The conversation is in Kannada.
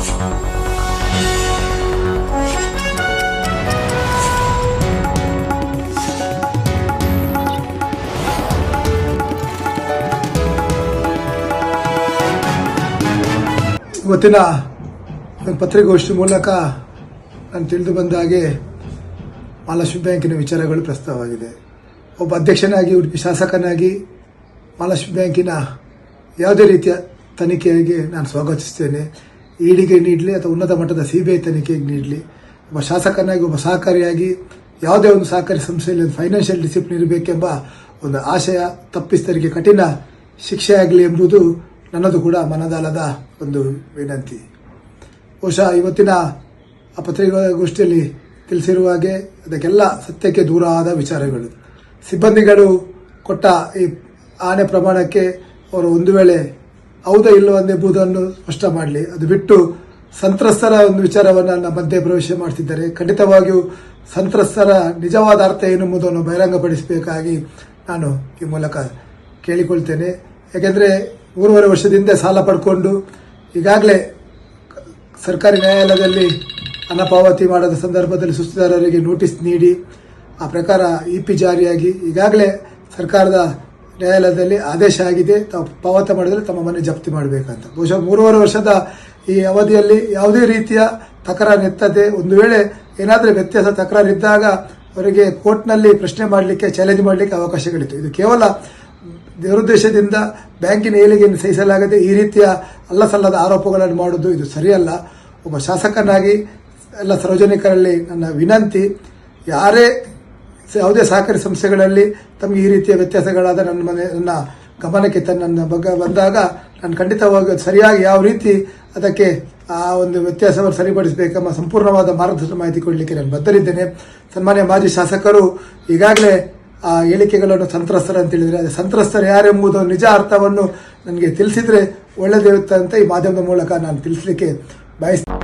ಇವತ್ತಿನ ಪತ್ರಿಕಾಗೋಷ್ಠಿ ಮೂಲಕ ನಾನು ತಿಳಿದು ಬಂದ ಹಾಗೆ ಮಹಾಲಕ್ಷ್ಮಿ ಬ್ಯಾಂಕಿನ ವಿಚಾರಗಳು ಪ್ರಸ್ತಾವವಾಗಿದೆ. ಒಬ್ಬ ಅಧ್ಯಕ್ಷನಾಗಿ, ಉಡುಪಿ ಶಾಸಕನಾಗಿ ಮಹಾಲಕ್ಷ್ಮಿ ಬ್ಯಾಂಕಿನ ಯಾವುದೇ ರೀತಿಯ ತನಿಖೆಯಾಗಿ ನಾನು ಸ್ವಾಗತಿಸ್ತೇನೆ. ಈಡಿಗೆ ನೀಡಲಿ ಅಥವಾ ಉನ್ನತ ಮಟ್ಟದ ಸಿ ಬಿ ಐ ತನಿಖೆಗೆ ನೀಡಲಿ. ಒಬ್ಬ ಶಾಸಕನಾಗಿ, ಒಬ್ಬ ಸಹಕಾರಿಯಾಗಿ ಯಾವುದೇ ಒಂದು ಸಹಕಾರಿ ಸಂಸ್ಥೆಯಲ್ಲಿ ಫೈನಾನ್ಷಿಯಲ್ ಡಿಸಿಪ್ಲಿನ್ ಇರಬೇಕೆಂಬ ಒಂದು ಆಶಯ ತಪ್ಪಿಸ್ತರಿಗೆ ಕಠಿಣ ಶಿಕ್ಷೆಯಾಗಲಿ ಎಂಬುದು ನನ್ನದು ಕೂಡ ಮನದಾಲದ ಒಂದು ವಿನಂತಿ. ಬಹುಶಃ ಇವತ್ತಿನ ಆ ಪತ್ರಿಕಾಗೋಷ್ಠಿಯಲ್ಲಿ ತಿಳಿಸಿರುವ ಹಾಗೆ ಅದಕ್ಕೆಲ್ಲ ಸತ್ಯಕ್ಕೆ ದೂರ ಆದ ವಿಚಾರಗಳು. ಸಿಬ್ಬಂದಿಗಳು ಕೊಟ್ಟ ಈ ಆಣೆ ಪ್ರಮಾಣಕ್ಕೆ ಅವರು ಒಂದು ವೇಳೆ ಹೌದಾ ಇಲ್ಲವೆಂಬುದನ್ನು ಸ್ಪಷ್ಟ ಮಾಡಲಿ. ಅದು ಬಿಟ್ಟು ಸಂತ್ರಸ್ತರ ಒಂದು ವಿಚಾರವನ್ನು ನನ್ನ ಮಧ್ಯೆ ಪ್ರವೇಶ ಮಾಡ್ತಿದ್ದಾರೆ. ಖಂಡಿತವಾಗಿಯೂ ಸಂತ್ರಸ್ತರ ನಿಜವಾದ ಅರ್ಥ ಏನೆಂಬುದನ್ನು ಬಹಿರಂಗಪಡಿಸಬೇಕಾಗಿ ನಾನು ಈ ಮೂಲಕ ಕೇಳಿಕೊಳ್ತೇನೆ. ಯಾಕೆಂದರೆ ಮೂರುವರೆ ವರ್ಷದಿಂದ ಸಾಲ ಪಡ್ಕೊಂಡು ಈಗಾಗಲೇ ಸರ್ಕಾರಿ ನ್ಯಾಯಾಲಯದಲ್ಲಿ ಹಣ ಪಾವತಿ ಮಾಡದ ಸಂದರ್ಭದಲ್ಲಿ ಸುಸ್ತಿದಾರರಿಗೆ ನೋಟಿಸ್ ನೀಡಿ ಆ ಪ್ರಕಾರ ಇ ಪಿ ಜಾರಿಯಾಗಿ ಈಗಾಗಲೇ ಸರ್ಕಾರದ ನ್ಯಾಯಾಲಯದಲ್ಲಿ ಆದೇಶ ಆಗಿದೆ, ತಾವು ಪಾವತ ಮಾಡಿದರೆ ತಮ್ಮ ಮನೆ ಜಪ್ತಿ ಮಾಡಬೇಕಂತ. ಬಹುಶಃ ಮೂರುವರೆ ವರ್ಷದ ಈ ಅವಧಿಯಲ್ಲಿ ಯಾವುದೇ ರೀತಿಯ ತಕರಾರು ಎತ್ತದೆ ಒಂದು ವೇಳೆ ಏನಾದರೂ ವ್ಯತ್ಯಾಸ, ತಕರಾರು ಇದ್ದಾಗ ಅವರಿಗೆ ಕೋರ್ಟ್ನಲ್ಲಿ ಪ್ರಶ್ನೆ ಮಾಡಲಿಕ್ಕೆ, ಚಾಲೆಂಜ್ ಮಾಡಲಿಕ್ಕೆ ಅವಕಾಶಗಳಿತ್ತು. ಇದು ಕೇವಲ ದುರುದ್ದೇಶದಿಂದ ಬ್ಯಾಂಕಿನ ಏಳಿಗೆಯನ್ನು ಸಹಿಸಲಾಗದೆ ಈ ರೀತಿಯ ಅಲ್ಲಸಲ್ಲದ ಆರೋಪಗಳನ್ನು ಮಾಡುವುದು ಇದು ಸರಿಯಲ್ಲ. ಒಬ್ಬ ಶಾಸಕನಾಗಿ ಎಲ್ಲ ಸಾರ್ವಜನಿಕರಲ್ಲಿ ನನ್ನ ವಿನಂತಿ, ಯಾರೇ ಯಾವುದೇ ಸಹಕಾರಿ ಸಂಸ್ಥೆಗಳಲ್ಲಿ ತಮಗೆ ಈ ರೀತಿಯ ವ್ಯತ್ಯಾಸಗಳಾದ ನನ್ನ ಮನೆ, ನನ್ನ ಗಮನಕ್ಕೆ ತನ್ನ ಬಗ್ಗೆ ಬಂದಾಗ ನಾನು ಖಂಡಿತವಾಗಿ ಸರಿಯಾಗಿ ಯಾವ ರೀತಿ ಅದಕ್ಕೆ ಆ ಒಂದು ವ್ಯತ್ಯಾಸವನ್ನು ಸರಿಪಡಿಸಬೇಕೆಂಬ ಸಂಪೂರ್ಣವಾದ ಮಾರ್ಗದರ್ಶನ ಮಾಹಿತಿ ಕೊಡಲಿಕ್ಕೆ ನಾನು ಬದ್ಧರಿದ್ದೇನೆ. ಸನ್ಮಾನ್ಯ ಮಾಜಿ ಶಾಸಕರು ಈಗಾಗಲೇ ಆ ಹೇಳಿಕೆಗಳನ್ನು ಸಂತ್ರಸ್ತರ ಅಂತ ಹೇಳಿದರೆ, ಅದು ಸಂತ್ರಸ್ತರು ಯಾರೆಂಬುದು ನಿಜ ಅರ್ಥವನ್ನು ನನಗೆ ತಿಳಿಸಿದರೆ ಒಳ್ಳೆಯದಿರುತ್ತೆ ಅಂತ ಈ ಮಾಧ್ಯಮದ ಮೂಲಕ ನಾನು ತಿಳಿಸಲಿಕ್ಕೆ ಬಯಸ್ತೇನೆ.